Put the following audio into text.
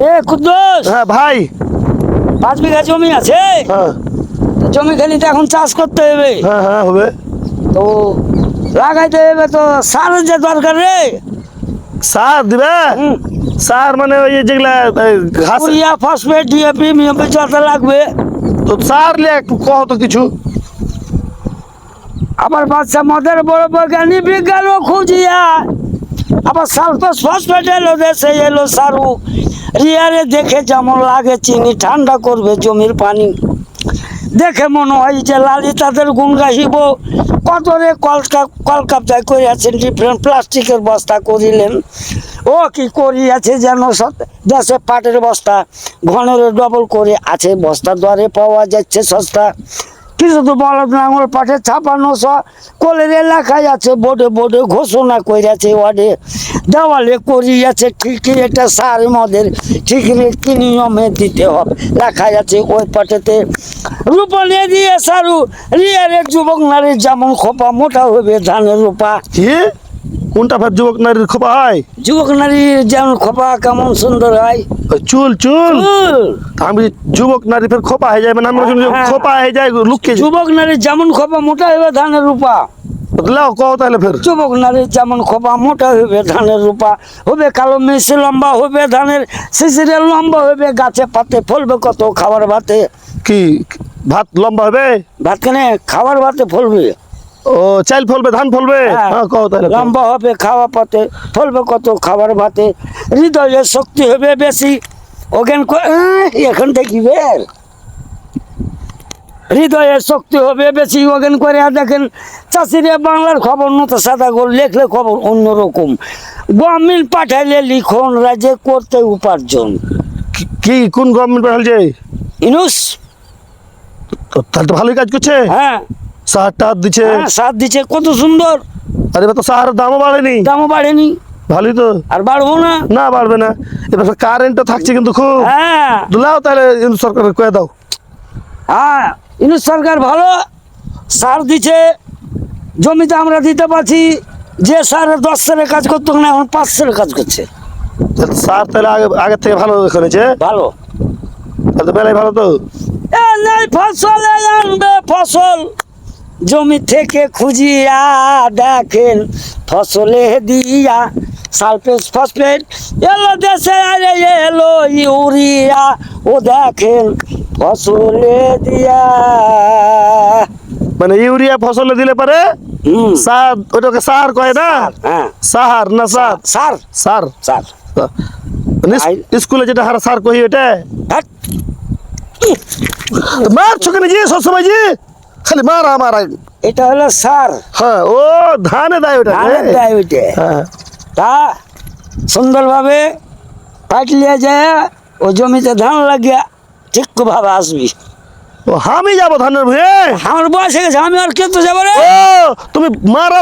এ কুদ্দুস! হ্যাঁ ভাই। পাঁচ বিঘা জমি আছে? হ্যাঁ। তো জমি খেলিতে এখন চাষ করতে হবে। হ্যাঁ হ্যাঁ হবে। তো লাগাইতে হবে তো সারের যে দরকার রে। সার দিবে। সার মানে ওই যেগুলা ঘাস ইউরিয়া ফসফেট ডিএপি মিএপি যত লাগবে। তো সার লিয়ে একটু কহ তো কিছু। আবার বাচ্চা মদের বড় বৈজ্ঞানিক বিজ্ঞানও খুঁজিয়া আবার সালফাস ফসফেট এলো দেশে এলো সারু রিয়ারে দেখে যেমন লাগে চিনি, ঠান্ডা করবে জমির পানি। দেখে মনে হয় যে লালি তাদের গুণ গাহিব। কত রে কলকা কলকাতায় করিয়াছেন ডিফারেন্ট প্লাস্টিকের বস্তা করিলেন। ও কি করিয়াছে যেন দেশে পাটের বস্তা, ঘনের ডবল করে আছে। বস্তা দরে পাওয়া যাচ্ছে সস্তা। কিছু তো বলদ নাঙল পাঠে ছাপানো স। কোলের এলাকায় আছে বোর্ডে বোর্ডে ঘোষণা করেছে ওয়ার্ডে। দেওয়ালে করিয়াছে, ঠিকই এটা সার মদের, ঠিক কি নিয়মে দিতে হবে। লেখা আছে ওই পাটেতে। রূপনে দিয়ে সারু রিয়ারে যুবক নারী যেমন খোপা, মোটা হবে ধানের রূপা। কোনটা ফের যুবক নারীর খোপা হয় যুবক নারী যেমন খোপা কেমন সুন্দর হয় চুল চুল? আমি যুবক নারী ফের খোপা হয়ে যায় মানে শুনি হ্যাঁ। খোপা হয়ে যায় যায়। যুবক নারী যেমন খোপা মোটা হবে ধানের রূপা। লাও কও তাহলে ফের। যুবক নারীর যেমন খোপা মোটা হবে ধানের রূপা। হবে কালো মেসে লম্বা হবে ধানের শিশিরে লম্বা হবে গাছে পাতে ফলবে কত খাবার ভাতে। কি ভাত লম্বা হবে? ভাত কেনে খাবার ভাতে ফলবে। ও চাল ফলবে ধান ফলবে? হ্যাঁ, হ্যাঁ লম্বা হবে খাওয়া পাতে ফলবে কত খাবার ভাতে হৃদয়ের শক্তি হবে বেশি। ওখান এখন দেখি বের। হৃদয়ের শক্তি হবে বেশি ওখান করে আর দেখেন চাষিরা বাংলার খবর নতো সাদা গোল লেখলে খবর অন্যরকম। গমিল পাঠাইলে লিখন রাজ্যে করতে উপার্জন। কি- কোন গভর্নমেন্ট পাঠাল যে? ইনুস? তাহলে তো ভালোই কাজ করছে। হ্যাঁ। সার টার দিচ্ছে হ্যাঁ সাথ দিচ্ছে কত সুন্দর। আর এবার তো সাহারের দামও বাড়েনি। দামও বাড়েনি। ভালোই তো। আর বাড়বো না। না বাড়বে না। এবার কারেন্টও থাকছে কিন্তু খুব। হ্যাঁ। দুলাও তাহলে ইন্দু সরকার কয়ে দাও। হ্যাঁ ইনু সরকার ভালো। সার দিচ্ছে জমিতে আমরা দিতে পারছি। যে সার দশ সালের কাজ করতো না এখন পাঁচ সালের কাজ করছে। তাহলে সার তাহলে আগে আগের থেকে ভালো করেছে ভালো। তাহলে তো বেলায় ভালো তো। এ নেই ফসলে আনবে ফসল। জমি থেকে খুঁজিয়া দেখেন ফসলে দিয়া সালফেট ফসফেট এলো দেশে আরে এলো ইউরিয়া। ও দেখেন ফসলে দিয়া। মানে ইউরিয়া ফসলে দিলে পারে? সার ওটাকে সার কয় না? হ্যাঁ। সাহার না সার সার? সার। সার। মানে স্কুলে যেটা হারা সার কহি ওটা? ধ্যাৎ, মার ছকে জি সবসময় জি খালি মারা মারা। এটা হলো সার। হ্যাঁ ও ধানে দেয় ওটা ধানে দেয় ওইটা। হ্যাঁ। তা সুন্দরভাবে কাটলিয়ে যায় ও জমিতে ধান লাগিয়া ঠিক ভাবে আসবি। ও আমি যাব ধানের ভুঁয়ে আমার বয়স হয়ে গেছে আমি আর কেউ তো যাব রে ও তুমি মারা